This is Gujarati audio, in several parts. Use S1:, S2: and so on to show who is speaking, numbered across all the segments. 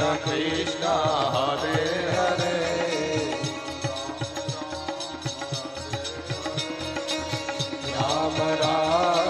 S1: કૃષ્ણ કૃષ્ણ હરે હરે. રામ રામ.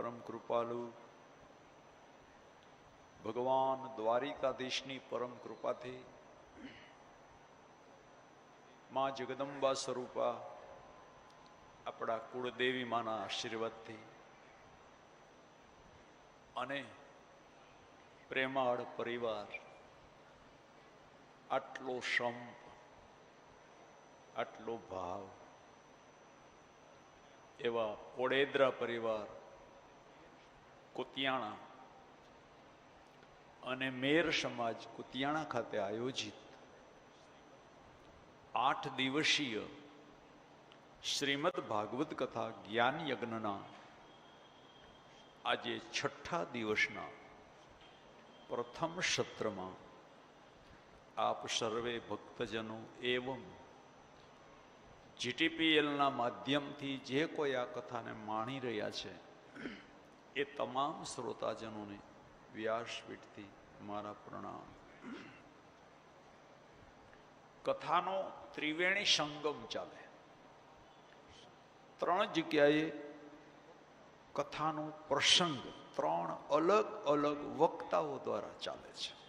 S2: પરમ કૃપાલુ. ભગવાન દ્વારિકાધીશની પરમ કૃપાથી માં જગદંબા સ્વરૂપા આપણા કુળદેવી માના આશીર્વાદથી અને પ્રેમાળ પરિવાર આટલો સંપ, આટલો ભાવ એવા ઓડેદરા પરિવાર કુતિયાણા. અને મેર સમાજ કુતિયાણા ખાતે આયોજિત આઠ દિવસીય શ્રીમદ ભાગવત કથા જ્ઞાન યજ્ઞના આજે છઠ્ઠા દિવસના પ્રથમ સત્રમાં આપ સર્વે ભક્તજનો એવમ જીટીપીએલના માધ્યમથી જે કોઈ આ કથાને માણી રહ્યા છે એ તમામ શ્રોતાજનોને વ્યાસપીઠથી મારા પ્રણામ. કથાનો ત્રિવેણી સંગમ ચાલે. ત્રણ જગ્યાએ કથાનો પ્રસંગ ત્રણ અલગ અલગ વક્તાઓ દ્વારા ચાલે છે.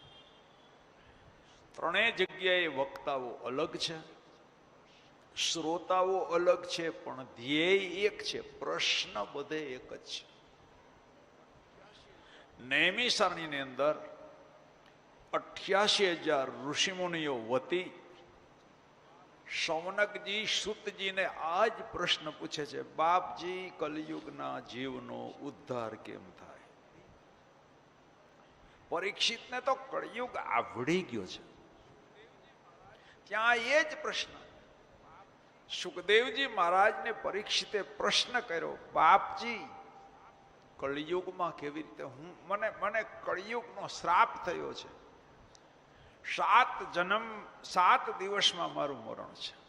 S2: ત્રણેય જગ્યાએ વક્તાઓ અલગ છે, શ્રોતાઓ અલગ છે, પણ ધ્યેય એક છે, પ્રશ્ન બધે એક જ છે. નેમી સરણીની અંદર અઠ્યાસી હજાર ઋષિમુનિઓ વતી સૌનકજી સુતજીને આ જ પ્રશ્ન પૂછે છે, બાપજી, કલયુગના જીવનો ઉદ્ધાર કેમ થાય? પરીક્ષિતને તો કળયુગ આવડી ગયો છે. ત્યાં એ જ પ્રશ્ન. સુખદેવજી મહારાજને પરીક્ષિતે પ્રશ્ન કર્યો, બાપજી કળિયુગમાં કેવી રીતે હું, મને મને કળિયુગનો શ્રાપ થયો છે. સાત જન્મ, સાત દિવસમાં મારું મરણ છે.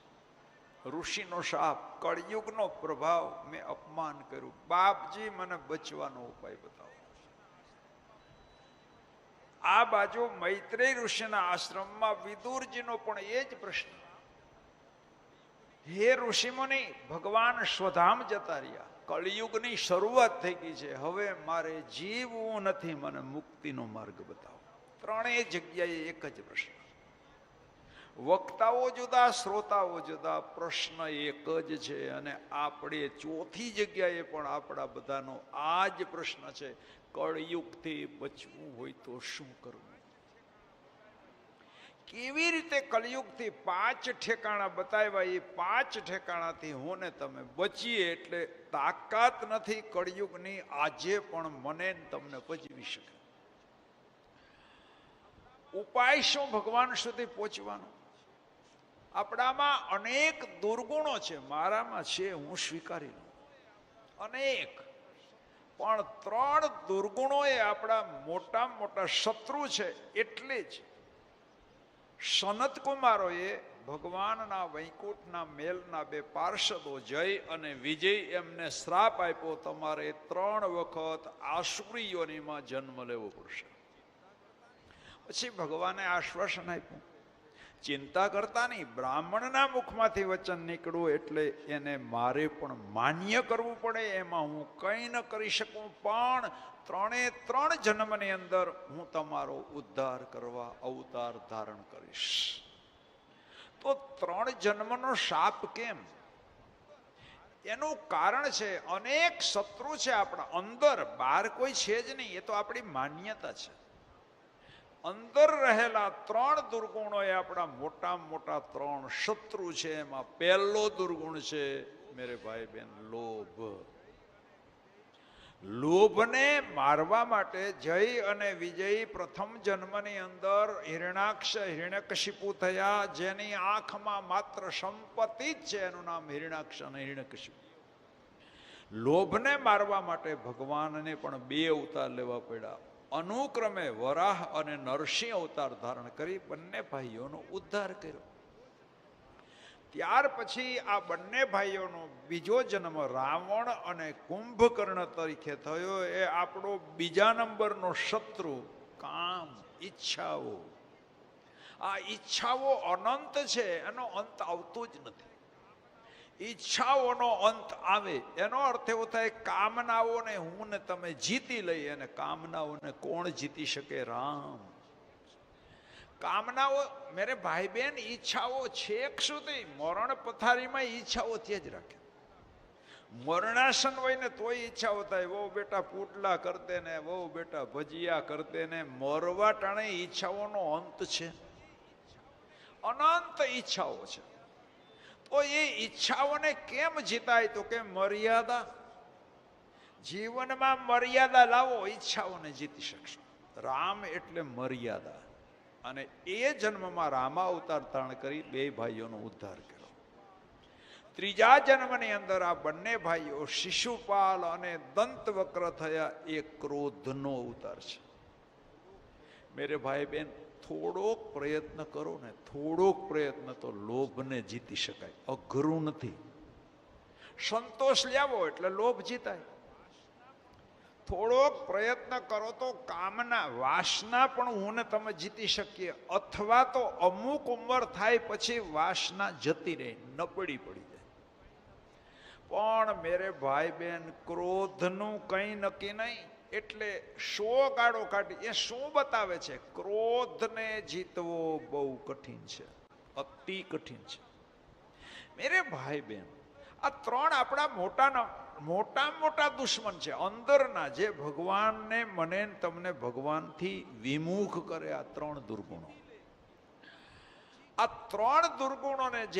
S2: ઋષિનો શાપ કળિયુગનો પ્રભાવ મેં અપમાન કર્યું. બાપજી, મને બચવાનો ઉપાય બતાવો. આ બાજુ મૈત્રેય ઋષિના આશ્રમમાં વિદુરજીનો પણ એ જ પ્રશ્ન. હે ઋષિમુનિ, ભગવાન સ્વધામ જતા રહ્યા. કળિયુગની શરૂઆત થઈ ગઈ છે. હવે મારે જીવવું નથી. મને મુક્તિનો માર્ગ બતાવો. ત્રણેય જગ્યાએ એક જ પ્રશ્ન. વક્તાઓ જુદા, શ્રોતાઓ જુદા. પ્રશ્ન એક જ છે અને આપણે ચોથી જગ્યાએ પણ આપણા બધાનો આ જ પ્રશ્ન છે. કળયુગથી બચવું હોય તો શું કરવું? કેવી રીતે કલયુગથી પાંચ ઠેકાણા બતાવ્યા, એ પાંચ ઠેકાણાથી હું ને તમે બચીએ એટલે તાકાત નથી કળયુગની, આજે પણ મને તમને બચવી શકે. ઉપાય શું ભગવાન સુધી પહોંચવાનો? આપણામાં અનેક દુર્ગુણો છે, મારામાં છે, હું સ્વીકારી લઉં. અનેક. પણ ત્રણ દુર્ગુણો એ આપણા મોટા મોટા શત્રુ છે, એટલે જ સનત કુમારોએ ભગવાનના વૈકુંઠના મેલના બે પાર્ષદો જય અને વિજય એમને શ્રાપ આપ્યો, તમારે ત્રણ વખત આસુરીઓનીમાં જન્મ લેવો પડશે. પછી ભગવાને આશ્વાસન આપ્યું, ચિંતા કરતા નહીં, બ્રાહ્મણના મુખમાંથી વચન નીકળવું એટલે એને મારે પણ માન્ય કરવું પડે, એમાં હું કંઈ ન કરી શકું, પણ ત્રણે ત્રણ જન્મની અંદર હું તમારો ઉદ્ધાર કરવા અવતાર ધારણ કરીશ. તો ત્રણ જન્મનો શાપ કેમ? એનું કારણ છે, અનેક શત્રુ છે આપણા અંદર, બહાર કોઈ છે જ નહીં, એ તો આપણી માન્યતા છે. અંદર રહેલા ત્રણ દુર્ગુણો એ આપણા મોટા મોટા ત્રણ શત્રુ છે, એમાં પહેલો દુર્ગુણ છે, મેરે ભાઈ બેન લોભ. લોભને મારવા માટે જય અને વિજય પ્રથમ જન્મની અંદર હિરણાક્ષ હિરણ્યકશિપુ થયા, જેની આંખમાં માત્ર સંપત્તિ જ છે, એનું નામ હિરણાક્ષ અને હિરણ્યકશિપુ. લોભને મારવા માટે ભગવાનને પણ બે અવતાર લેવા પડ્યા. અનુક્રમે વરાહ અને નરસિંહ અવતાર ધારણ કરી બંને ભાઈઓનો ઉદ્ધાર કર્યો. ત્યાર પછી આ બંને ભાઈઓનો બીજો જન્મ રાવણ અને કુંભકર્ણ તરીકે થયો. એ આપણો બીજા નંબરનો શત્રુ, કામ, ઈચ્છાઓ. આ ઈચ્છાઓ અનંત છે, એનો અંત આવતો જ નથી. ઈચ્છાઓનો અંત આવે. એનો અર્થ એવો થાય, કામનાઓને હું ને તમે જીતી લઈએ અને કામનાઓને કોણ જીતી શકે? રામ. કામનાઓ, મેરે ભાઈ બહેન ઈચ્છાઓ છેક સુધી. મરણ પથારીમાં ઈચ્છાઓ તે જ રાખે. મરણાસન હોય ને તોય ઈચ્છાઓ થાય. વહુ બેટા પુટલા કરતે ને, વહુ બેટા ભજીયા કરતે ને. મરવા ટાણે ઈચ્છાઓનો અંત છે. અનંત ઈચ્છાઓ છે. તો એ ઈચ્છાઓને કેમ જીતાય? તો કે મર્યાદા. જીવનમાં મર્યાદા લાવો, ઈચ્છાઓને જીતી શકશો. રામ એટલે મર્યાદા. અને એ જન્મમાં રામા અવતાર ધારણ કરી બે ભાઈઓનો ઉદ્ધાર કર્યો. ત્રીજા જન્મની અંદર આ બંને ભાઈઓ શિશુપાલ અને દંતવક્ર થયા એ ક્રોધનો અવતાર છે. મેરે ભાઈ બેન, થોડોક પ્રયત્ન કરો ને, થોડોક પ્રયત્ન તો લોભને જીતી શકાય. અઘરું નથી. સંતોષ લાવો એટલે લોભ જીતાય. થોડોક પ્રયત્ન કરો તો કામના વાસના પણ હું તમે જીતી શકીએ. અથવા તો અમુક ઉંમર થાય પછી વાસના જતી રહે, નબળી પડી જાય. પણ મેરે ભાઈ બહેન ક્રોધનું કંઈ નક્કી નહીં. એટલે શો ગાળો કાઢી, એ શું બતાવે છે? ક્રોધને જીતવો બહુ કઠિન છે, અતિ કઠિન છે. મેરે ભાઈ બહેન આ ત્રણ આપણા મોટા મોટા મોટા દુશ્મન છે. અંદરના જે ભગવાનને મને તમને ભગવાનથી વિમુખ કરે આ ત્રણ દુર્ગુણો. આ ત્રણ દુર્ગુણોને જે